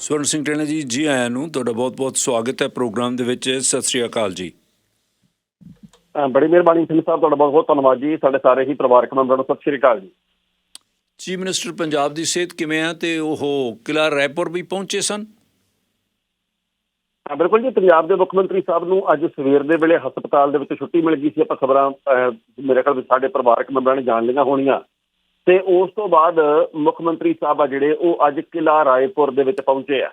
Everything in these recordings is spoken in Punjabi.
ਸਵਰਨ ਸਿੰਘ ਟੈਣਾ ਜੀ ਜੀ ਆਇਆਂ ਨੂੰ ਤੁਹਾਡਾ ਬਹੁਤ-ਬਹੁਤ ਸਵਾਗਤ ਹੈ ਪ੍ਰੋਗਰਾਮ ਦੇ ਵਿੱਚ। ਸਤਿ ਸ੍ਰੀ ਅਕਾਲ ਜੀ। ਬੜੀ ਮਿਹਰਬਾਨੀ ਸਿੰਘ ਸਾਹਿਬ ਤੁਹਾਡਾ ਬਹੁਤ ਬਹੁਤ ਧੰਨਵਾਦ ਜੀ। ਸਾਡੇ ਸਾਰੇ ਹੀ ਪਰਿਵਾਰਕ ਮੈਂਬਰਾਂ ਨੂੰ ਸਤਿ ਸ਼੍ਰੀ ਅਕਾਲ ਜੀ। ਚੀਫ ਮਿਨਿਸਟਰ ਪੰਜਾਬ ਦੀ ਸਿਹਤ ਕਿਵੇਂ ਆ ਤੇ ਉਹ ਕਿਲਾ ਰਾਏਪੁਰ ਵੀ ਪਹੁੰਚੇ ਸਨ? ਬਿਲਕੁਲ ਜੀ। ਪੰਜਾਬ ਦੇ ਮੁੱਖ ਮੰਤਰੀ ਸਾਹਿਬ ਨੂੰ ਅੱਜ ਸਵੇਰ ਦੇ ਵੇਲੇ ਹਸਪਤਾਲ ਦੇ ਵਿੱਚ ਛੁੱਟੀ ਮਿਲ ਗਈ ਸੀ। ਆਪਾਂ ਖਬਰਾਂ ਮੇਰੇ ਖਿਆਲ ਵਿੱਚ ਸਾਡੇ ਪਰਿਵਾਰਕ ਮੈਂਬਰਾਂ ਨੇ ਜਾਣ ਲਈਆਂ ਹੋਣੀਆਂ। ਤੇ ਉਸ ਤੋਂ ਬਾਅਦ ਮੁੱਖ ਮੰਤਰੀ ਸਾਹਿਬ ਆ ਜਿਹੜੇ, ਉਹ ਅੱਜ ਕਿਲਾ ਰਾਏਪੁਰ ਦੇ ਵਿੱਚ ਪਹੁੰਚੇ ਆ।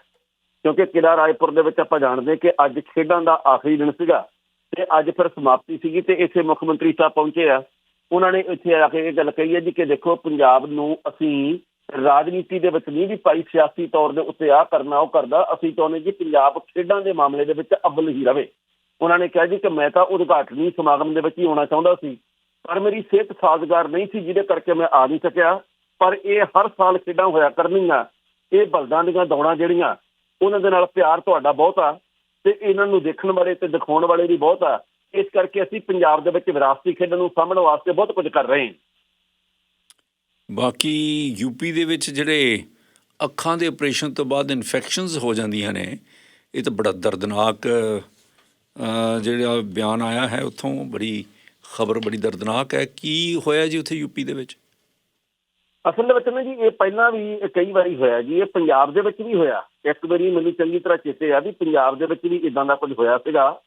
ਕਿਉਂਕਿ ਕਿਲਾ ਰਾਏਪੁਰ ਦੇ ਵਿੱਚ ਆਪਾਂ ਜਾਣਦੇ ਕਿ ਅੱਜ ਖੇਡਾਂ ਦਾ ਆਖਰੀ ਦਿਨ ਸੀਗਾ ਤੇ ਅੱਜ ਫਿਰ ਸਮਾਪਤੀ ਸੀਗੀ ਤੇ ਇੱਥੇ ਮੁੱਖ ਮੰਤਰੀ ਸਾਹਿਬ ਪਹੁੰਚੇ ਆ। ਉਹਨਾਂ ਨੇ ਇੱਥੇ ਆ ਕੇ ਇਹ ਗੱਲ ਕਹੀ ਹੈ ਜੀ ਕਿ ਦੇਖੋ, ਪੰਜਾਬ ਨੂੰ ਅਸੀਂ ਰਾਜਨੀਤੀ ਦੇ ਵਿੱਚ ਨਹੀਂ ਵੀ ਪਾਈ ਸਿਆਸੀ ਤੌਰ ਦੇ ਉੱਤੇ ਆ ਕਰਨਾ, ਉਹ ਕਰਦਾ। ਅਸੀਂ ਚਾਹੁੰਦੇ ਜੀ ਪੰਜਾਬ ਖੇਡਾਂ ਦੇ ਮਾਮਲੇ ਦੇ ਵਿੱਚ ਅਵਲ ਹੀ ਰਵੇ। ਉਹਨਾਂ ਨੇ ਕਿਹਾ ਜੀ ਕਿ ਮੈਂ ਤਾਂ ਉਦਘਾਟਨੀ ਸਮਾਗਮ ਦੇ ਵਿੱਚ ਹੀ ਹੋਣਾ ਚਾਹੁੰਦਾ ਸੀ। ਪਰ ਮੇਰੀ ਸਿਹਤ ਸਾਜ਼ਗਾਰ ਨਹੀਂ ਸੀ, ਜਿਹਦੇ ਕਰਕੇ ਮੈਂ ਆ ਨਹੀਂ ਸਕਿਆ। ਪਰ ਇਹ ਹਰ ਸਾਲ ਖੇਡਾਂ ਹੋਇਆ ਕਰਨੀਆਂ ਇਹ ਬਲਦਾਂ ਦੀਆਂ ਦੌੜਾਂ ਜਿਹੜੀਆਂ, ਉਹਨਾਂ ਦੇ ਨਾਲ ਪਿਆਰ ਤੁਹਾਡਾ ਬਹੁਤ ਆ ਤੇ ਇਹਨਾਂ ਨੂੰ ਦੇਖਣ ਵਾਲੇ ਤੇ ਦਿਖਾਉਣ ਵਾਲੇ ਵੀ ਬਹੁਤ ਆ। ਇਸ ਕਰਕੇ ਅਸੀਂ ਪੰਜਾਬ ਦੇ ਵਿੱਚ ਵਿਰਾਸਤੀ ਖੇਡਾਂ ਨੂੰ ਸਾਂਭਣ ਵਾਸਤੇ ਬਹੁਤ ਕੁਝ ਕਰ ਰਹੇ ਹਾਂ। ਬਾਕੀ ਯੂਪੀ ਦੇ ਵਿੱਚ ਜਿਹੜੇ ਅੱਖਾਂ ਦੇ ਆਪਰੇਸ਼ਨ ਤੋਂ ਬਾਅਦ ਇਨਫੈਕਸ਼ਨਸ ਹੋ ਜਾਂਦੀਆਂ ਨੇ, ਇਹ ਤਾਂ ਬੜਾ ਦਰਦਨਾਕ ਜਿਹੜਾ ਬਿਆਨ ਆਇਆ ਹੈ, ਉੱਥੋਂ ਬੜੀ ਖਬਰ ਬੜੀ ਦਰਦਨਾਕ ਹੈ। ਕੀ ਹੋਇਆ ਜੀ ਉੱਥੇ ਯੂਪੀ ਦੇ ਵਿੱਚ? ਅਸਲ ਦੇ ਵਿੱਚ ਨਾ ਜੀ, ਇਹ ਪਹਿਲਾਂ ਵੀ ਕਈ ਵਾਰੀ ਹੋਇਆ ਜੀ, ਇਹ ਪੰਜਾਬ ਦੇ ਵਿੱਚ ਵੀ ਹੋਇਆ। ਇੱਕ ਵਾਰੀ ਮੈਨੂੰ ਚੰਗੀ ਤਰ੍ਹਾਂ ਚੇਤੇ ਆ ਵੀ ਪੰਜਾਬ ਦੇ ਵਿੱਚ ਵੀ ਇਦਾਂ ਦਾ ਕੁਝ ਹੋਇਆ ਸੀਗਾ,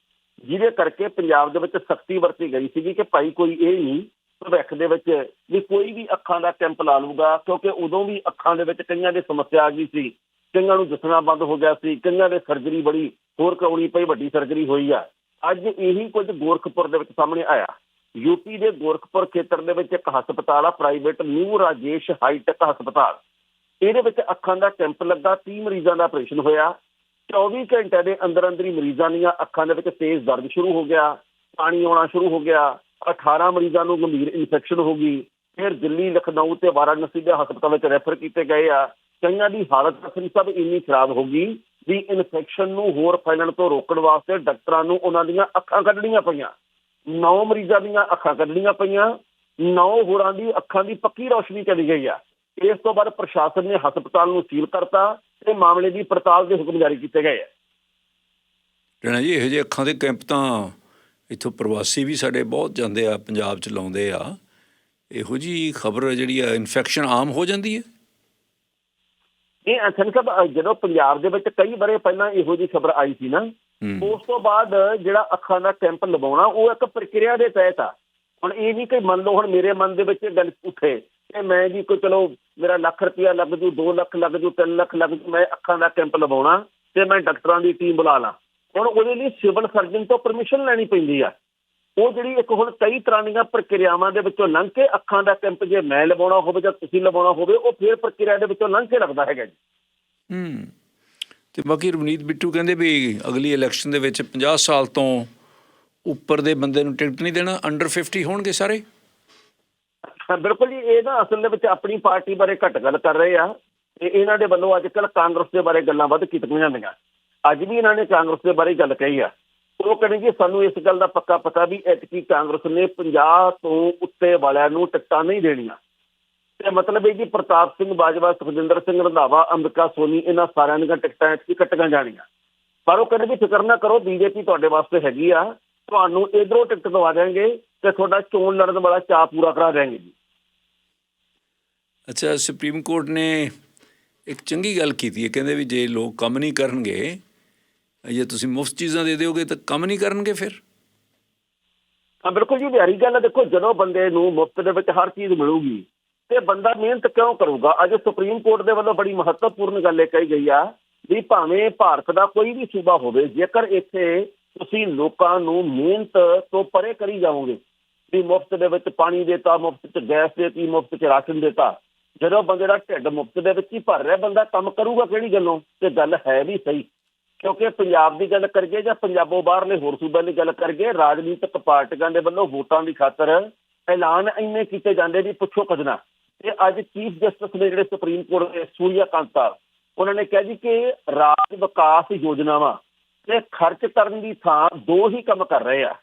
ਜਿਹਦੇ ਕਰਕੇ ਪੰਜਾਬ ਦੇ ਵਿੱਚ ਸਖਤੀ ਵਰਤੀ ਗਈ ਸੀਗੀ ਕਿ ਭਾਈ ਕੋਈ ਇਹ ਨਹੀਂ, ਭਵਿੱਖ ਦੇ ਵਿੱਚ ਵੀ ਕੋਈ ਵੀ ਅੱਖਾਂ ਦਾ ਕੈਂਪ ਲਾ ਲੂਗਾ ਕਿਉਂਕਿ ਉਦੋਂ ਵੀ ਅੱਖਾਂ ਦੇ ਵਿੱਚ ਕਈਆਂ ਦੀ ਸਮੱਸਿਆ ਆ ਗਈ ਸੀ। ਕਈਆਂ ਨੂੰ ਦਿਸਣਾ ਬੰਦ ਹੋ ਗਿਆ ਸੀ, ਕਈਆਂ ਦੇ ਸਰਜਰੀ ਬੜੀ ਹੋਰ ਕਰਾਉਣੀ ਪਈ, ਵੱਡੀ ਸਰਜਰੀ ਹੋਈ ਆ। ਅੱਜ ਇਹੀ ਕੁਝ ਗੋਰਖਪੁਰ ਦੇ ਵਿੱਚ ਸਾਹਮਣੇ ਆਇਆ। ਯੂਪੀ ਦੇ ਗੋਰਖਪੁਰ ਖੇਤਰ ਦੇ ਵਿੱਚ ਇੱਕ ਹਸਪਤਾਲ ਆ ਪ੍ਰਾਈਵੇਟ ਨਿਊ ਰਾਜੇਸ਼ ਹਾਈਟੈਕ ਹਸਪਤਾਲ। ਇਹਦੇ ਵਿੱਚ ਅੱਖਾਂ ਦਾ ਕੈਂਪ ਲੱਗਾ 30 ਮਰੀਜ਼ਾਂ ਦਾ ਆਪਰੇਸ਼ਨ ਹੋਇਆ। 24 ਘੰਟੇ ਦੇ ਅੰਦਰ ਅੰਦਰ ਹੀ ਮਰੀਜ਼ਾਂ ਦੀਆਂ ਅੱਖਾਂ ਦੇ ਵਿੱਚ ਤੇਜ਼ ਦਰਦ ਸ਼ੁਰੂ ਹੋ ਗਿਆ, ਪਾਣੀ ਆਉਣਾ ਸ਼ੁਰੂ ਹੋ ਗਿਆ 18 ਮਰੀਜ਼ਾਂ ਨੂੰ ਗੰਭੀਰ ਇਨਫੈਕਸ਼ਨ ਹੋ ਗਈ। ਫਿਰ ਦਿੱਲੀ, ਲਖਨਊ ਤੇ ਵਾਰਾਣਸੀ ਦੇ ਹਸਪਤਾਲ ਵਿੱਚ ਰੈਫਰ ਕੀਤੇ ਗਏ ਆ। ਕਈਆਂ ਦੀ ਹਾਲਤ ਅਸਲੀ ਸਭ ਇੰਨੀ ਖਰਾਬ ਹੋ ਗਈ ਵੀ ਇਨਫੈਕਸ਼ਨ ਨੂੰ ਹੋਰ ਫੈਲਣ ਤੋਂ ਰੋਕਣ ਵਾਸਤੇ ਡਾਕਟਰਾਂ ਨੂੰ ਉਹਨਾਂ ਦੀਆਂ ਅੱਖਾਂ ਕੱਢਣੀਆਂ ਪਈਆਂ। ਨੌ ਮਰੀਜ਼ਾਂ ਦੀਆਂ ਅੱਖਾਂ ਕੱਢਣੀਆਂ ਪਈਆਂ, ਨੌ ਹੋਰਾਂ ਦੀ ਅੱਖਾਂ ਦੀ ਪੱਕੀ ਰੋਸ਼ਨੀ ਚਲੀ ਗਈ ਆ। ਇਸ ਤੋਂ ਬਾਅਦ ਪ੍ਰਸ਼ਾਸਨ ਨੇ ਹਸਪਤਾਲ ਨੂੰ ਸੀਲ ਕਰਤਾ ਤੇ ਮਾਮਲੇ ਦੀ ਪੜਤਾਲ ਦੇ ਹੁਕਮ ਜਾਰੀ ਕੀਤੇ ਗਏ ਆ। ਟੈਣਾ ਜੀ, ਇਹੋ ਜਿਹੇ ਅੱਖਾਂ ਦੇ ਕੈਂਪ ਤਾਂ ਇੱਥੋਂ ਪ੍ਰਵਾਸੀ ਵੀ ਸਾਡੇ ਬਹੁਤ ਜਾਂਦੇ ਆ, ਪੰਜਾਬ ਚ ਲਾਉਂਦੇ ਆ। ਇਹੋ ਜੀ ਖਬਰ ਜਿਹੜੀ ਆ, ਇਨਫੈਕਸ਼ਨ ਆਮ ਹੋ ਜਾਂਦੀ ਹੈ? ਇਹ ਅਸਲ ਸਭ ਜਦੋਂ ਪੰਜਾਬ ਦੇ ਵਿੱਚ ਕਈ ਬਰੇ ਪਹਿਲਾਂ ਇਹੋ ਜੀ ਖਬਰ ਆਈ ਸੀ ਨਾ ਉਸ ਤੋਂ ਬਾਅਦ ਜਿਹੜਾ ਅੱਖਾਂ ਦਾ ਕੈਂਪ ਲਵਾਉਣਾ ਉਹ ਇੱਕ ਪ੍ਰਕਿਰਿਆ ਦੇ ਤਹਿਤ ਆ। ਹੁਣ ਇਹ ਨਹੀਂ ਕਿ ਮੰਨ ਲਓ ਹੁਣ ਮੇਰੇ ਮਨ ਦੇ ਵਿੱਚ ਇਹ ਗੱਲ ਉੱਠੇ ਕਿ ਮੈਂ ਜੀ ਕੋਈ ਚਲੋ ਮੇਰਾ ਲੱਖ ਰੁਪਇਆ ਲੱਗ ਜੂ 2 ਲੱਖ ਲੱਗ ਜੂ 3 ਲੱਖ ਲੱਗ ਜੂ ਮੈਂ ਅੱਖਾਂ ਦਾ ਕੈਂਪ ਲਵਾਉਣਾ ਤੇ ਮੈਂ ਡਾਕਟਰਾਂ ਦੀ ਟੀਮ ਬੁਲਾ ਲਾਂ। ਹੁਣ ਉਹਦੇ ਲਈ ਸਿਵਲ ਸਰਜਨ ਤੋਂ ਪਰਮਿਸ਼ਨ ਲੈਣੀ ਪੈਂਦੀ ਆ। ਉਹ ਜਿਹੜੀ ਇੱਕ ਹੁਣ ਕਈ ਤਰ੍ਹਾਂ ਦੀਆਂ ਪ੍ਰਕਿਰਿਆਵਾਂ ਦੇ ਵਿੱਚੋਂ ਲੰਘ ਕੇ ਅੱਖਾਂ ਦਾ ਕੈਂਪ ਜੇ ਮੈਂ ਲਵਾਉਣਾ ਹੋਵੇ ਜਾਂ ਤੁਸੀਂ ਲਵਾਉਣਾ ਹੋਵੇ ਉਹ ਫਿਰ ਪ੍ਰਕਿਰਿਆ ਦੇ ਵਿੱਚੋਂ ਲੰਘ ਕੇ ਲੱਗਦਾ ਹੈਗਾ ਜੀ। ਹੂੰ। ਤੇ ਬਾਕੀ ਰਵਨੀਤ ਬਿੱਟੂ ਕਹਿੰਦੇ ਵੀ ਅਗਲੀ ਇਲੈਕਸ਼ਨ ਦੇ ਵਿੱਚ 50 ਸਾਲ ਤੋਂ ਉੱਪਰ ਦੇ ਬੰਦੇ ਨੂੰ ਟਿਕਟ ਨਹੀਂ ਦੇਣਾ ਅੰਡਰ 50 ਹੋਣਗੇ ਸਾਰੇ? ਬਿਲਕੁਲ ਜੀ ਇਹ ਨਾ ਅਸਲ ਦੇ ਵਿੱਚ ਆਪਣੀ ਪਾਰਟੀ ਬਾਰੇ ਘੱਟ ਗੱਲ ਕਰ ਰਹੇ ਆ। ਤੇ ਇਹਨਾਂ ਦੇ ਵੱਲੋਂ ਅੱਜ ਕੱਲ ਕਾਂਗਰਸ ਦੇ ਬਾਰੇ ਗੱਲਾਂ ਵੱਧ ਕੀਤੀਆਂ ਜਾਂਦੀਆਂ। ਅੱਜ ਵੀ ਇਹਨਾਂ ਨੇ ਕਾਂਗਰਸ ਦੇ ਬਾਰੇ ਗੱਲ ਕਹੀ ਆ। ਉਹ ਕਹਿੰਦੇ ਜੀ ਸਾਨੂੰ ਇਸ ਗੱਲ ਦਾ ਪੱਕਾ ਪਤਾ ਵੀ ਐਤਕੀ ਕਾਂਗਰਸ ਨੇ 50 ਤੋਂ ਉੱਤੇ ਵਾਲਿਆਂ ਨੂੰ ਟਿਕਟਾਂ ਨਹੀਂ ਦੇਣੀਆਂ। ਤੇ ਮਤਲਬ ਇਹ ਜੀ ਪ੍ਰਤਾਪ ਸਿੰਘ ਬਾਜਵਾ, ਸੁਖਜਿੰਦਰ ਸਿੰਘ ਰੰਧਾਵਾ, ਅੰਬਿਕਾ ਸੋਨੀ, ਇਹਨਾਂ ਸਾਰਿਆਂ ਦੀਆਂ ਟਿਕਟਾਂ ਐਤਕੀ ਕੱਟੀਆਂ ਜਾਣੀਆਂ। ਪਰ ਉਹ ਕਹਿੰਦੇ ਵੀ ਫਿਕਰ ਨਾ ਕਰੋ, ਬੀਜੇਪੀ ਤੁਹਾਡੇ ਵਾਸਤੇ ਹੈਗੀ ਆ। ਤੁਹਾਨੂੰ ਇਧਰੋਂ ਟਿਕਟ ਦਵਾ ਦੇਣਗੇ ਤੇ ਤੁਹਾਡਾ ਚੋਣ ਲੜਨ ਵਾਲਾ ਚਾਅ ਪੂਰਾ ਕਰਾ ਦੇਣਗੇ ਜੀ। ਅੱਛਾ, ਸੁਪਰੀਮ ਕੋਰਟ ਨੇ ਇੱਕ ਚੰਗੀ ਗੱਲ ਕੀਤੀ ਹੈ, ਕਹਿੰਦੇ ਵੀ ਜੇ ਲੋਕ ਕੰਮ ਨਹੀਂ ਕਰਨਗੇ ਜੇ ਤੁਸੀਂ ਮੁਫਤ ਚੀਜ਼ਾਂ ਦੇ ਦਿਓਗੇ ਤਾਂ ਕੰਮ ਨਹੀਂ ਕਰਨਗੇ ਫਿਰ? ਹਾਂ, ਬਿਲਕੁਲ ਜੀ ਪਿਆਰੀ ਗੱਲ ਹੈ ਦੇਖੋ, ਜਦੋਂ ਬੰਦੇ ਨੂੰ ਮੁਫਤ ਦੇ ਵਿੱਚ ਹਰ ਚੀਜ਼ ਮਿਲੂਗੀ ਤੇ ਬੰਦਾ ਮਿਹਨਤ ਕਿਉਂ ਕਰੂਗਾ? ਅੱਜ ਸੁਪਰੀਮ ਕੋਰਟ ਦੇ ਵੱਲੋਂ ਬੜੀ ਮਹੱਤਵਪੂਰਨ ਗੱਲ ਇਹ ਕਹੀ ਗਈ ਆ ਵੀ ਭਾਵੇਂ ਭਾਰਤ ਦਾ ਕੋਈ ਵੀ ਸੂਬਾ ਹੋਵੇ, ਜੇਕਰ ਇੱਥੇ ਤੁਸੀਂ ਲੋਕਾਂ ਨੂੰ ਮਿਹਨਤ ਤੋਂ ਪਰੇ ਕਰੀ ਜਾਓਗੇ, ਵੀ ਮੁਫਤ ਦੇ ਵਿੱਚ ਪਾਣੀ ਦੇਤਾ, ਮੁਫਤ ਚ ਗੈਸ ਦੇਤੀ, ਮੁਫਤ ਚ ਰਾਸ਼ਨ ਦੇਤਾ, ਜਦੋਂ ਬੰਦੇ ਦਾ ਢਿੱਡ ਮੁਫਤ ਦੇ ਵਿੱਚ ਹੀ ਭਰ ਰਿਹਾ, ਬੰਦਾ ਕੰਮ ਕਰੂਗਾ ਕਿਹੜੀ ਗੱਲੋਂ? ਤੇ ਗੱਲ ਹੈ ਵੀ ਸਹੀ। ਕਿਉਂਕਿ ਪੰਜਾਬ ਦੀ ਗੱਲ ਕਰੀਏ ਜਾਂ ਪੰਜਾਬੋਂ ਬਾਹਰਲੇ ਹੋਰ ਸੂਬਿਆਂ ਦੀ ਗੱਲ ਕਰੀਏ, ਰਾਜਨੀਤਿਕ ਪਾਰਟੀਆਂ ਦੇ ਵੱਲੋਂ ਵੋਟਾਂ ਦੀ ਖਾਤਰ ਐਲਾਨ ਇੰਨੇ ਕੀਤੇ ਜਾਂਦੇ ਵੀ ਪੁੱਛੋ ਕਦਨਾ ਤੇ ਅੱਜ ਚੀਫ ਜਸਟਿਸ ਨੇ ਜਿਹੜੇ ਸੁਪਰੀਮ ਕੋਰਟ ਦੇ ਸੂਰਿਆ ਕਾਂਤਾ ਉਹਨਾਂ ਨੇ ਕਿਹਾ ਜੀ ਕਿ ਰਾਜ ਵਿਕਾਸ ਯੋਜਨਾਵਾਂ ਤੇ ਖਰਚ ਕਰਨ ਦੀ ਥਾਂ ਦੋ ਹੀ ਕੰਮ ਕਰ ਰਹੇ ਆ।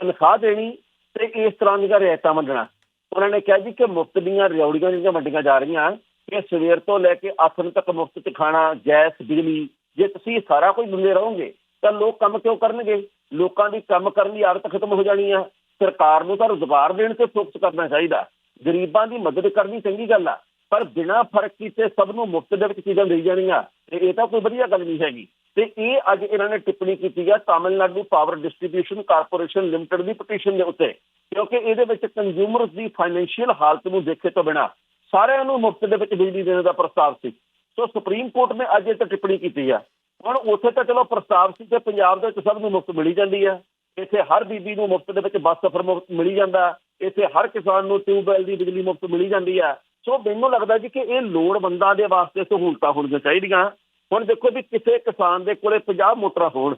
ਤਨਖਾਹ ਦੇਣੀ ਤੇ ਇਸ ਤਰ੍ਹਾਂ ਦੀਆਂ ਰਿਆਇਤਾਂ ਵੰਡਣਾ। ਉਹਨਾਂ ਨੇ ਕਿਹਾ ਜੀ ਕਿ ਮੁਫਤ ਦੀਆਂ ਰਿਉੜੀਆਂ ਜਿਹੜੀਆਂ ਵੰਡੀਆਂ ਜਾ ਰਹੀਆਂ ਕਿ ਸਵੇਰ ਤੋਂ ਲੈ ਕੇ ਆਥਣ ਤੱਕ ਮੁਫਤ ਚ ਖਾਣਾ, ਗੈਸ, ਬਿਜਲੀ ਜੇ ਤੁਸੀਂ ਸਾਰਾ ਕੁਝ ਦਿੰਦੇ ਰਹੋਗੇ, ਤਾਂ ਲੋਕ ਕੰਮ ਕਿਉਂ ਕਰਨਗੇ? ਲੋਕਾਂ ਦੀ ਕੰਮ ਕਰਨ ਦੀ ਆਦਤ ਖਤਮ ਹੋ ਜਾਣੀ ਆ। ਸਰਕਾਰ ਨੂੰ ਤਾਂ ਰੁਜ਼ਗਾਰ ਦੇਣ ਤੇ ਫੋਕਸ ਕਰਨਾ ਚਾਹੀਦਾ। ਗਰੀਬਾਂ ਦੀ ਮਦਦ ਕਰਨੀ ਚੰਗੀ ਗੱਲ ਆ, ਪਰ ਬਿਨਾਂ ਫ਼ਰਕ ਕੀਤੇ ਸਭ ਨੂੰ ਮੁਫਤ ਦੇ ਵਿੱਚ ਚੀਜ਼ਾਂ ਦੇਈ ਜਾਣੀਆਂ। ਤੇ ਇਹ ਤਾਂ ਕੋਈ ਵਧੀਆ ਗੱਲ ਨਹੀਂ ਹੈਗੀ। ਤੇ ਇਹ ਅੱਜ ਇਹਨਾਂ ਨੇ ਟਿੱਪਣੀ ਕੀਤੀ ਆ Tamil Nadu power distribution corporation limited ਦੀ ਪਟੀਸ਼ਨ ਦੇ ਉੱਤੇ। ਕਿਉਂਕਿ ਇਹਦੇ ਵਿੱਚ ਕੰਜ਼ਿਊਮਰਸ ਦੀ ਫਾਈਨੈਂਸ਼ੀਅਲ ਹਾਲਤ ਨੂੰ ਦੇਖੇ ਤੋਂ ਬਿਨਾ ਸਾਰਿਆਂ ਨੂੰ ਮੁਫਤ ਦੇ ਵਿੱਚ ਬਿਜਲੀ ਦੇਣ ਦਾ ਪ੍ਰਸਤਾਵ ਸੀ। ਸੋ ਸੁਪਰੀਮ ਕੋਰਟ ਨੇ ਅੱਜ ਇਹ ਤੇ ਟਿੱਪਣੀ ਕੀਤੀ ਆ। ਹੁਣ ਉੱਥੇ ਤਾਂ ਚਲੋ ਪ੍ਰਸਤਾਵ ਸੀ ਕਿ ਪੰਜਾਬ ਦੇ ਵਿੱਚ ਸਭ ਨੂੰ ਮੁਫਤ ਮਿਲੀ ਜਾਂਦੀ ਆ। ਇੱਥੇ ਹਰ ਬੀਬੀ ਨੂੰ ਮੁਫਤ ਦੇ ਵਿੱਚ ਬੱਸ ਸਫ਼ਰ ਮੁਫਤ ਮਿਲੀ ਜਾਂਦਾ। ਇੱਥੇ ਹਰ ਕਿਸਾਨ ਨੂੰ ਟਿਊਬਵੈਲ ਦੀ ਬਿਜਲੀ ਮੁਫਤ ਮਿਲੀ ਜਾਂਦੀ ਆ। ਸੋ ਮੈਨੂੰ ਲੱਗਦਾ ਜੀ ਕਿ ਇਹ ਲੋੜਵੰਦਾਂ ਦੇ ਵਾਸਤੇ ਸਹੂਲਤਾਂ ਹੋਣੀਆਂ ਚਾਹੀਦੀਆਂ। ਹੁਣ ਦੇਖੋ ਵੀ ਕਿਸੇ ਕਿਸਾਨ ਦੇ ਕੋਲੇ 50 ਮੋਟਰਾਂ ਹੋਣ,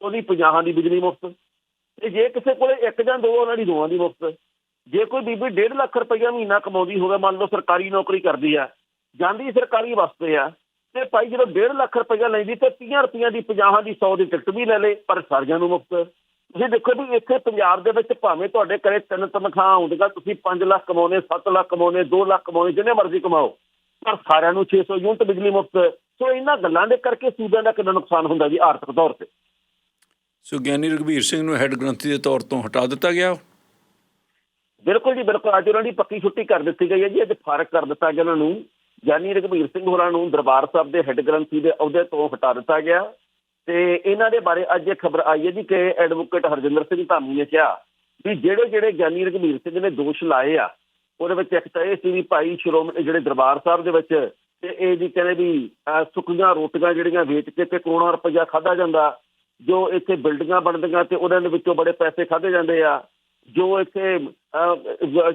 ਉਹਦੀ 50 ਦੀ ਬਿਜਲੀ ਮੁਫਤ। ਤੇ ਜੇ ਕਿਸੇ ਕੋਲੇ ਇੱਕ ਜਾਂ ਦੋ, ਉਹਨਾਂ ਦੀ ਦੋਵਾਂ ਦੀ ਮੁਫਤ। ਜੇ ਕੋਈ ਬੀਬੀ 1.5 ਲੱਖ ਰੁਪਈਆ ਮਹੀਨਾ ਕਮਾਉਂਦੀ ਹੋਵੇ, ਮੰਨ ਲਓ ਸਰਕਾਰੀ ਨੌਕਰੀ ਕਰਦੀ ਆ ਜਾਂਦੀ ਸਰਕਾਰੀ ਵਾਸਤੇ ਆ ਤੇ ਭਾਈ ਜਦੋਂ 1.5 ਲੱਖ ਰੁਪਈਆ ਲੈਂਦੀ ਤੇ 30 ਰੁਪਈਆ ਦੀ 50 ਦੀ 100 ਦੀ ਟਿਕਟ ਵੀ ਲੈ ਲੇ ਪਰ ਸਾਰਿਆਂ ਨੂੰ ਮੁਫਤ। ਤੁਸੀਂ ਦੇਖੋ ਵੀ ਇੱਥੇ ਪੰਜਾਬ ਦੇ ਵਿੱਚ ਭਾਵੇਂ ਤੁਹਾਡੇ ਘਰੇ ਤਿੰਨ ਤਨਖਾਹ ਆਉਂਦੀਆਂ ਤੁਸੀਂ 5 ਲੱਖ ਕਮਾਉਨੇ 7 ਲੱਖ ਕਮਾਉਨੇ 2 ਲੱਖ ਕਮਾਉਨੇ ਜਿੰਨੇ ਮਰਜ਼ੀ ਕਮਾਓ ਪਰ ਸਾਰਿਆਂ ਨੂੰ 600 ਯੂਨਿਟ ਬਿਜਲੀ ਮੁਫਤ। ਸੋ ਇਹਨਾਂ ਗੱਲਾਂ ਦੇ ਕਰਕੇ ਸੂਬਿਆਂ ਦਾ ਕਿੰਨਾ ਨੁਕਸਾਨ ਹੁੰਦਾ ਜੀ ਆਰਥਿਕ ਤੌਰ ਤੇ। ਸੋ ਗਿਆਨੀ ਰਘਬੀਰ ਸਿੰਘ ਨੂੰ ਹੈੱਡ ਗ੍ਰੰਥੀ ਦੇ ਤੌਰ ਤੋਂ ਹਟਾ ਦਿੱਤਾ ਗਿਆ? ਬਿਲਕੁਲ ਜੀ ਬਿਲਕੁਲ। ਅੱਜ ਉਹਨਾਂ ਦੀ ਪੱਕੀ ਛੁੱਟੀ ਕਰ ਦਿੱਤੀ ਗਈ ਹੈ ਜੀ ਅੱਜ ਫਾਰਗ ਕਰ ਦਿੱਤਾ ਗਿਆ ਉਹਨਾਂ ਨੂੰ। ਗਿਆਨੀ ਰਘਬੀਰ ਸਿੰਘ ਹੋਰਾਂ ਨੂੰ ਦਰਬਾਰ ਸਾਹਿਬ ਦੇ ਹੈੱਡ ਗ੍ਰੰਥੀ ਦੇ ਅਹੁਦੇ ਤੋਂ ਹਟਾ ਦਿੱਤਾ ਗਿਆ ਤੇ ਇਹਨਾਂ ਦੇ ਬਾਰੇ ਅੱਜ ਇਹ ਖਬਰ ਆਈ ਹੈ ਜੀ ਕਿ ਐਡਵੋਕੇਟ ਹਰਜਿੰਦਰ ਸਿੰਘ ਧਾਮੀ ਨੇ ਕਿਹਾ ਵੀ ਜਿਹੜੇ ਜਿਹੜੇ ਗਿਆਨੀ ਰਘਬੀਰ ਸਿੰਘ ਨੇ ਦੋਸ਼ ਲਾਏ ਆ, ਉਹਦੇ ਵਿੱਚ ਇੱਕ ਤਾਂ ਇਹ ਸੀ ਵੀ ਭਾਈ ਸ਼੍ਰੋਮਣੀ ਜਿਹੜੇ ਦਰਬਾਰ ਸਾਹਿਬ ਦੇ ਵਿੱਚ ਤੇ ਇਹ ਜੀ ਕਹਿੰਦੇ ਵੀ ਸੁੱਕੀਆਂ ਰੋਟੀਆਂ ਜਿਹੜੀਆਂ ਵੇਚ ਕੇ ਤੇ ਕਰੋੜਾਂ ਰੁਪਈਆ ਖਾਦਾ ਜਾਂਦਾ, ਜੋ ਇੱਥੇ ਬਿਲਡਿੰਗਾਂ ਬਣਦੀਆਂ ਤੇ ਉਹਨਾਂ ਦੇ ਵਿੱਚੋਂ ਬੜੇ ਪੈਸੇ ਖਾਦੇ ਜਾਂਦੇ ਆ ਜੋ ਇੱਥੇ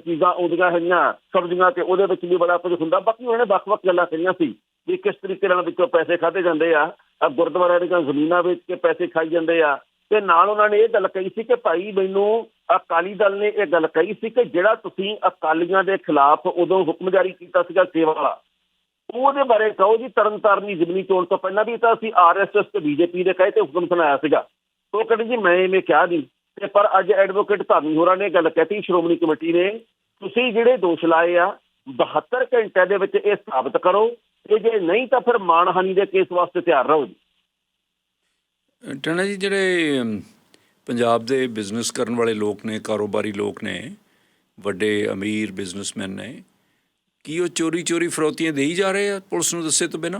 ਚੀਜ਼ਾਂ ਆਉਂਦੀਆਂ ਹੈਗੀਆਂ, ਸਬਜ਼ੀਆਂ ਤੇ ਉਹਦੇ ਵਿੱਚ ਵੀ ਬੜਾ ਕੁਝ ਹੁੰਦਾ। ਬਾਕੀ ਉਹਨੇ ਵੱਖ-ਵੱਖ ਗੱਲਾਂ ਕਹੀਆਂ ਸੀ ਵੀ ਕਿਸ ਤਰੀਕੇ ਨਾਲ ਵਿੱਚੋਂ ਪੈਸੇ ਖਾਦੇ ਜਾਂਦੇ ਆ। ਗੁਰਦੁਆਰਿਆਂ ਦੀਆਂ ਜ਼ਮੀਨਾਂ ਵੇਚ ਕੇ ਪੈਸੇ ਖਾਈ ਜਾਂਦੇ ਆ। ਤੇ ਨਾਲ ਉਹਨਾਂ ਨੇ ਇਹ ਗੱਲ ਕਹੀ ਸੀ ਕਿ ਭਾਈ ਮੈਨੂੰ ਅਕਾਲੀ ਦਲ ਨੇ ਇਹ ਗੱਲ ਕਹੀ ਸੀ ਕਿ ਜਿਹੜਾ ਤੁਸੀਂ ਅਕਾਲੀਆਂ ਦੇ ਖਿਲਾਫ ਉਦੋਂ ਹੁਕਮ ਜਾਰੀ ਕੀਤਾ ਸੀਗਾ ਸੇਵਾ ਵਾਲਾ, ਉਹਦੇ ਬਾਰੇ ਕਹੋ ਜੀ, ਤਰਨਤਾਰਨ ਦੀ ਜ਼ਿਮਨੀ ਚੋਣ ਤੋਂ ਪਹਿਲਾਂ ਵੀ ਤਾਂ ਅਸੀਂ ਆਰਐਸਐਸ ਤੇ ਬੀਜੇਪੀ ਦੇ ਕਹੇ ਤੇ ਹੁਕਮ ਸੁਣਾਇਆ ਸੀਗਾ। ਉਹ ਕਹਿੰਦੇ ਜੀ, ਮੈਂ ਐਵੇਂ ਕਿਹਾ ਨਹੀਂ ਤੇ ਪਰ ਅੱਜ ਐਡਵੋਕੇਟ ਧਾਮੀ ਹੋਰਾਂ ਨੇ ਗੱਲ ਕਹਿਤੀ ਸ਼੍ਰੋਮਣੀ ਕਮੇਟੀ ਨੇ ਤੁਸੀਂ ਜਿਹੜੇ ਦੋਸ਼ ਲਾਏ ਆ 72 ਘੰਟਿਆਂ ਦੇ ਵਿੱਚ ਇਹ ਸਾਬਤ ਕਰੋ ਤੇ ਜੇ ਨਹੀਂ ਤਾਂ ਫਿਰ ਮਾਨਹਾਨੀ ਦੇ ਕੇਸ ਵਾਸਤੇ ਤਿਆਰ ਰਹੋ ਜੀ। ਟਣਾ ਜੀ ਜਿਹੜੇ ਪੰਜਾਬ ਦੇ ਬਿਜ਼ਨਸ ਕਰਨ ਵਾਲੇ ਲੋਕ ਨੇ ਕਾਰੋਬਾਰੀ ਲੋਕ ਨੇ ਵੱਡੇ ਅਮੀਰ ਬਿਜ਼ਨਸਮੈਨ ਨੇ ਕੀ ਉਹ ਚੋਰੀ ਚੋਰੀ ਫਰੋਤੀਆਂ ਦੇਈ ਜਾ ਰਹੇ ਆ ਪੁਲਿਸ ਨੂੰ ਦੱਸੇ ਤੋਂ ਬਿਨਾਂ?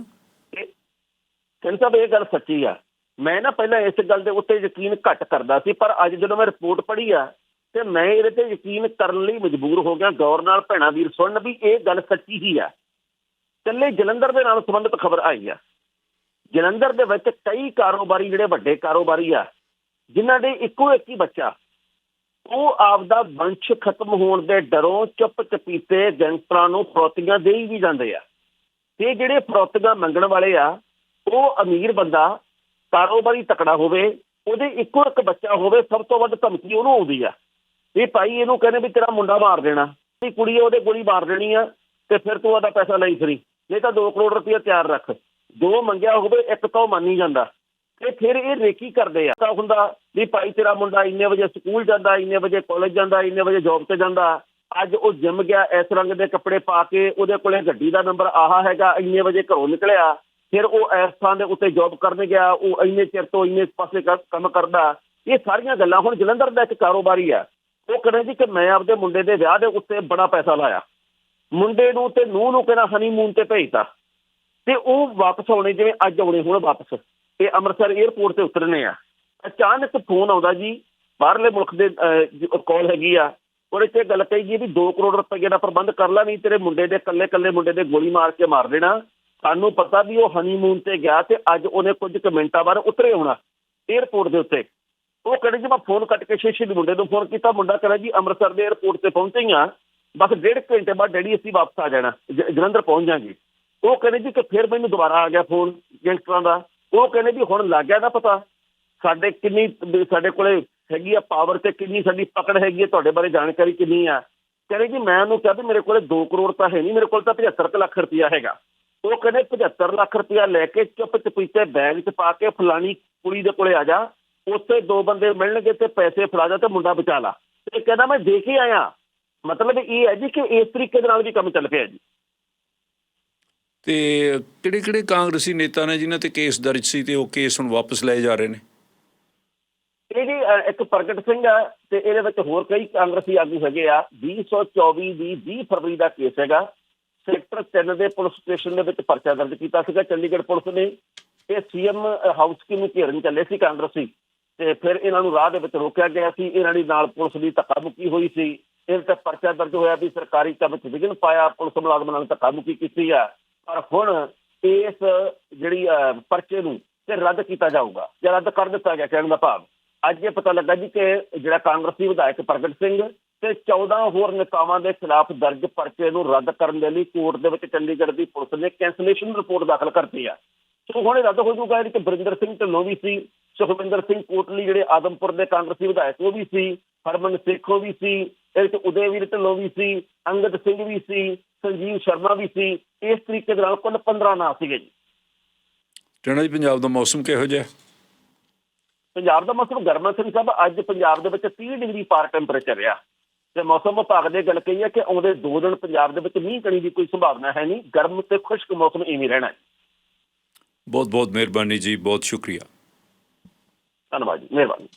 ਸਾਹਿਬ ਇਹ ਗੱਲ ਸੱਚੀ ਆ। ਮੈਂ ਨਾ ਪਹਿਲਾਂ ਇਸ ਗੱਲ ਦੇ ਉੱਤੇ ਯਕੀਨ ਘੱਟ ਕਰਦਾ ਸੀ, ਪਰ ਅੱਜ ਜਦੋਂ ਮੈਂ ਰਿਪੋਰਟ ਪੜ੍ਹੀ ਆ, ਤੇ ਮੈਂ ਇਹਦੇ ਤੇ ਯਕੀਨ ਕਰਨ ਲਈ ਮਜਬੂਰ ਹੋ ਗਿਆ, ਗੌਰ ਨਾਲ ਭੈਣਾ ਵੀਰ ਸੁਣਨ ਵੀ ਇਹ ਗੱਲ ਸੱਚੀ ਹੀ ਆ। ਕੱਲੇ ਜਲੰਧਰ ਦੇ ਨਾਲ ਸੰਬੰਧਿਤ ਖਬਰ ਆਈ ਆ। ਜਲੰਧਰ ਦੇ ਵਿੱਚ ਕਈ ਕਾਰੋਬਾਰੀ ਜਿਹੜੇ ਵੱਡੇ ਕਾਰੋਬਾਰੀ ਆ, ਜਿਨ੍ਹਾਂ ਦੇ ਇੱਕੋ ਇੱਕ ਹੀ ਬੱਚਾ, ਉਹ ਆਪਦਾ ਵੰਸ਼ ਖਤਮ ਹੋਣ ਦੇ ਡਰੋਂ ਚੁੱਪ ਚਪੀਤੇ ਗੈਂਗਸਟਰਾਂ ਨੂੰ ਫਰੋਤੀਆਂ ਦੇਈ ਵੀ ਜਾਂਦੇ ਆ। ਤੇ ਜਿਹੜੇ ਫਰੋਤੀਆਂ ਮੰਗਣ ਵਾਲੇ ਆ, ਉਹ ਅਮੀਰ ਬੰਦਾ ਕਾਰੋਬਾਰੀ ਤਕੜਾ ਹੋਵੇ, ਉਹਦੇ ਇੱਕੋ ਇੱਕ ਬੱਚਾ ਹੋਵੇ, ਸਭ ਤੋਂ ਵੱਧ ਧਮਕੀ ਉਹਨੂੰ ਆਉਂਦੀ ਆ। ਵੀ ਭਾਈ ਇਹਨੂੰ ਕਹਿੰਦੇ ਵੀ ਤੇਰਾ ਮੁੰਡਾ ਮਾਰ ਦੇਣਾ। ਇਹ ਕੁੜੀ ਉਹਦੇ ਗੋਲੀ ਮਾਰ ਦੇਣੀ ਆ, ਤੇ ਫਿਰ ਤੂੰ ਉਹਦਾ ਪੈਸਾ ਲਈ ਫਰੀ। ਨਹੀਂ ਤਾਂ 2 ਕਰੋੜ ਰੁਪਏ ਤਿਆਰ ਰੱਖ। ਦੋ ਮੰਗਿਆ ਹੋਵੇ, ਇੱਕ ਤਾਂ ਉਹ ਮੰਨ ਜਾਂਦਾ। ਤੇ ਫਿਰ ਇਹ ਰੇਕੀ ਕਰਦੇ ਆ। ਤਾਂ ਹੁੰਦਾ ਵੀ ਭਾਈ ਤੇਰਾ ਮੁੰਡਾ ਇੰਨੇ ਵਜੇ ਸਕੂਲ ਜਾਂਦਾ, ਇੰਨੇ ਵਜੇ ਕਾਲਜ ਜਾਂਦਾ, ਇੰਨੇ ਵਜੇ ਜੌਬ ਤੇ ਜਾਂਦਾ। ਅੱਜ ਉਹ ਜਿਮ ਗਿਆ, ਇਸ ਰੰਗ ਦੇ ਕੱਪੜੇ ਪਾ ਕੇ ਉਹਦੇ ਕੋਲੇ ਗੱਡੀ ਦਾ ਨੰਬਰ ਆਹਾ ਹੈਗਾ, ਇੰਨੇ ਵਜੇ ਘਰੋਂ ਨਿਕਲਿਆ। ਫਿਰ ਉਹ ਇਸ ਥਾਂ ਦੇ ਉੱਤੇ ਜੌਬ ਕਰਨ ਗਿਆ, ਉਹ ਇੰਨੇ ਚਿਰ ਤੋਂ ਇੰਨੇ ਪਾਸੇ ਕੰਮ ਕਰਦਾ। ਇਹ ਸਾਰੀਆਂ ਗੱਲਾਂ ਹੁਣ ਜਲੰਧਰ ਦਾ ਇੱਕ ਕਾਰੋਬਾਰੀ ਆ। ਉਹ ਕਹਿੰਦੇ ਜੀ ਕਿ ਮੈਂ ਆਪਦੇ ਮੁੰਡੇ ਦੇ ਵਿਆਹ ਦੇ ਉੱਤੇ ਬੜਾ ਪੈਸਾ ਲਾਇਆ। ਮੁੰਡੇ ਨੂੰ ਤੇ ਨੂੰਹ ਨੂੰ ਕਹਿੰਦਾ ਹਨੀਮੂਨ ਤੇ ਭੇਜਤਾ। ਤੇ ਉਹ ਵਾਪਸ ਆਉਣੇ, ਜਿਵੇਂ ਅੱਜ ਆਉਣੇ ਹੁਣ ਵਾਪਸ। ਤੇ ਅੰਮ੍ਰਿਤਸਰ 에ਅਰਪੋਰਟ ਤੇ ਉਤਰਨੇ ਆ। ਅਚਾਨਕ ਫੋਨ ਆਉਂਦਾ ਜੀ, ਬਾਹਰਲੇ ਮੁਲਕ ਦੇ ਕਾਲ ਹੈਗੀ ਆ। ਉਹਦੇ ਤੇ ਗੱਲ ਕਹੀ ਗਈ ਵੀ 2 ਕਰੋੜ ਰੁਪਏ ਦਾ ਪ੍ਰਬੰਧ ਕਰ ਲੈ, ਨਹੀਂ ਤੇਰੇ ਮੁੰਡੇ ਦੇ ਕੱਲੇ ਕੱਲੇ ਮੁੰਡੇ ਦੇ ਗੋਲੀ ਮਾਰ ਕੇ ਮਾਰ ਦੇਣਾ। ਸਾਨੂੰ ਪਤਾ ਵੀ ਉਹ ਹਨੀਮੂਨ ਤੇ ਗਿਆ ਤੇ ਅੱਜ ਉਹਨੇ ਕੁਝ ਕੁ ਮਿੰਟਾਂ ਬਾਅਦ ਉਤਰੇ ਆਉਣਾ 에ਅਰਪੋਰਟ ਦੇ ਉੱਤੇ। ਉਹ ਕਹਿੰਦੇ ਜੀ ਮੈਂ ਫੋਨ ਕੱਟ ਕੇ ਸ਼ੀਸ਼ੇ ਦੇ ਮੁੰਡੇ ਨੂੰ ਫੋਨ ਕੀਤਾ, ਮੁੰਡਾ ਕਹਿੰਦਾ ਜੀ ਅੰਮ੍ਰਿਤਸਰ ਦੇ 에ਅਰਪੋਰਟ ਤੇ ਪਹੁੰਚੇ ਹਾਂ ਬਸ ਡੇਢ ਘੰਟੇ ਬਾਅਦ ਡੈਡੀ ਅਸੀਂ ਵਾਪਸ ਆ ਜਾਣਾ, ਜ- ਜਲੰਧਰ ਪਹੁੰਚ ਜਾਾਂਗੇ ਉਹ ਕਹਿੰਦੇ ਜੀ ਕਿ ਫਿਰ ਮੈਨੂੰ ਦੁਬਾਰਾ ਆ ਗਿਆ ਫੋਨ ਗੈਂਗਸਟਰਾਂ ਦਾ। ਉਹ ਕਹਿੰਦੇ ਵੀ ਹੁਣ ਲੱਗ ਗਿਆ ਨਾ ਪਤਾ, ਸਾਡੇ ਕਿੰਨੀ, ਸਾਡੇ ਕੋਲੇ ਹੈਗੀ ਆ ਪਾਵਰ ਤੇ ਕਿੰਨੀ ਸਾਡੀ ਪਕੜ ਹੈਗੀ ਆ, ਤੁਹਾਡੇ ਬਾਰੇ ਜਾਣਕਾਰੀ ਕਿੰਨੀ ਆ। ਕਹਿੰਦੇ ਜੀ ਮੈਂ ਉਹਨੂੰ ਕਿਹਾ ਵੀ ਮੇਰੇ ਕੋਲੇ 2 ਕਰੋੜ ਤਾਂ ਹੈ ਨਹੀਂ, ਮੇਰੇ ਕੋਲ ਤਾਂ 75 ਕੁ ਲੱਖ ਰੁਪਇਆ ਹੈਗਾ। ਉਹ ਕਹਿੰਦੇ 75 ਲੱਖ ਰੁਪਇਆ ਲੈ ਕੇ ਚੁੱਪ ਚਪੀਤੇ ਬੈਗ 'ਚ ਪਾ ਕੇ ਫਲਾਣੀ ਕੁੜੀ ਦੇ ਕੋਲੇ ਆ ਜਾ ਉੱਥੇ ਦੋ ਬੰਦੇ ਮਿਲਣਗੇ ਤੇ ਪੈਸੇ ਫੜਾ ਜਾ ਤੇ ਮੁੰਡਾ ਬਚਾ ਲਾ। ਤੇ ਕਹਿੰਦਾ ਮੈਂ ਦੇ ਕੇ ਆਇਆ। ਮਤਲਬ ਇਹ ਹੈ ਜੀ ਕਿ ਇਸ ਤਰੀਕੇ ਦੇ ਨਾਲ ਵੀ ਕੰਮ ਚੱਲ ਪਿਆ ਜੀ। ਤੇ ਕਿਹੜੇ ਕਿਹੜੇ ਕਾਂਗਰਸੀ ਨੇਤਾ ਨੇ ਜਿਨ੍ਹਾਂ ਤੇ ਕੇਸ ਦਰਜ ਸੀ ਤੇ ਉਹ ਕੇਸ ਹੁਣ ਵਾਪਸ ਲਏ ਜਾ ਰਹੇ ਨੇ? ਇਹ ਜੀ ਇੱਕ ਪ੍ਰਗਟ ਸਿੰਘ ਆ ਤੇ ਇਹਦੇ ਵਿੱਚ ਹੋਰ ਕਈ ਕਾਂਗਰਸੀ ਆਗੂ ਹੈਗੇ ਆ। 2024 ਦੀ 20 ਫਰਵਰੀ ਦਾ ਕੇਸ ਹੈਗਾ। ਸੈਕਟਰ 3 ਦੇ ਪੁਲਿਸ ਸਟੇਸ਼ਨ ਦੇ ਵਿੱਚ ਪਰਚਾ ਦਰਜ ਕੀਤਾ ਸੀਗਾ, ਚੰਡੀਗੜ੍ਹ ਪੁਲਿਸ ਨੇ। ਇਹ ਸੀਐਮ ਹਾਊਸ ਕੀ ਨੂੰ ਘੇਰਨ ਚੱਲੇ ਸੀ ਕਾਂਗਰਸੀ ਤੇ ਫਿਰ ਇਹਨਾਂ ਨੂੰ ਰਾਹ ਦੇ ਵਿੱਚ ਰੋਕਿਆ ਗਿਆ ਸੀ। ਇਹਨਾਂ ਦੀ ਨਾਲ ਪੁਲਿਸ ਦੀ ਧੱਕਾਮੁੱਕੀ ਹੋਈ ਸੀ। ਇਹਦੇ ਤੇ ਪਰਚਾ ਦਰਜ ਹੋਇਆ ਵੀ ਸਰਕਾਰੀ ਕੰਮ ਵਿੱਚ ਵਿਘਨ ਪਾਇਆ, ਪੁਲਿਸ ਮੁਲਾਜ਼ਮਾਂ ਨਾਲ ਧੱਕਾਮੁੱਕੀ ਕੀਤੀ ਆ। ਪਰ ਹੁਣ ਇਸ ਜਿਹੜੀ ਪਰਚੇ ਨੂੰ ਤੇ ਰੱਦ ਕੀਤਾ ਜਾਊਗਾ, ਜਾਂ ਰੱਦ ਕਰ ਦਿੱਤਾ ਗਿਆ ਕਹਿਣ ਦਾ ਭਾਵ। ਅੱਜ ਇਹ ਪਤਾ ਲੱਗਾ ਜੀ ਕਿ ਜਿਹੜਾ ਕਾਂਗਰਸੀ ਵਿਧਾਇਕ ਪ੍ਰਗਟ ਸਿੰਘ ਤੇ 14 ਹੋਰ ਨੇਤਾਵਾਂ ਦੇ ਖਿਲਾਫ ਦਰਜ ਪਰਚੇ ਨੂੰ ਰੱਦ ਕਰਨ ਦੇ ਲਈ ਕੋਰਟ ਦੇ ਵਿੱਚ ਚੰਡੀਗੜ੍ਹ ਦੀ ਪੁਲਿਸ ਨੇ ਕੈਂਸਲੇਸ਼ਨ ਰਿਪੋਰਟ ਦਾਖਲ ਕਰਤੀ ਆ। ਸੋ ਹੁਣ ਇਹ ਰੱਦ ਹੋ ਜਾਊਗਾ ਕਿ ਬਰਿੰਦਰ ਸਿੰਘ ਢਿੱਲੋਂ ਵੀ ਸੀ ਸੁਖਵਿੰਦਰ ਸਿੰਘ ਕੋਟਲੀ ਜਿਹੜੇ ਆਦਮਪੁਰ ਦੇ ਕਾਂਗਰਸੀ ਵਿਧਾਇਕ ਉਹ ਵੀ ਸੀ ਹਰਮਨ ਸੇਖੋ ਵੀ ਸੀ ਇਹਦੇ ਚ ਉਦੈਵੀਰ ਢਿੱਲੋਂ ਵੀ ਸੀ ਅੰਗਦ ਸਿੰਘ ਵੀ ਸੀ ਸੰਜੀਵ ਸ਼ਰਮਾ ਵੀ ਸੀ ਇਸ ਤਰੀਕੇ ਦੇ ਨਾਲ ਕੁੱਲ 15 ਨਾਂ ਸੀਗੇ ਜੀ। ਟਣਾ ਜੀ ਪੰਜਾਬ ਦਾ ਮੌਸਮ ਕਿਹੋ ਜਿਹਾ? ਪੰਜਾਬ ਦਾ ਮੌਸਮ ਗਰਮਾ ਸਿੰਘ ਸਾਹਿਬ ਅੱਜ ਪੰਜਾਬ ਦੇ ਵਿੱਚ 30 ਡਿਗਰੀ ਪਾਰ ਟੈਂਪਰੇਚਰ ਰਿਹਾ ਤੇ ਮੌਸਮ ਵਿਭਾਗ ਨੇ ਗੱਲ ਕਹੀ ਹੈ ਕਿ ਆਉਂਦੇ 2 ਦਿਨ ਪੰਜਾਬ ਦੇ ਵਿੱਚ ਮੀਂਹ ਕਣੀ ਦੀ ਕੋਈ ਸੰਭਾਵਨਾ ਹੈ ਨਹੀਂ ਗਰਮ ਤੇ ਖੁਸ਼ਕ ਮੌਸਮ ਇਵੇਂ ਰਹਿਣਾ ਹੈ। ਬਹੁਤ ਬਹੁਤ ਮਿਹਰਬਾਨੀ ਜੀ ਬਹੁਤ ਸ਼ੁਕਰੀਆ। ਧੰਨਵਾਦ ਜੀ ਮਿਹਰਬਾਨੀ।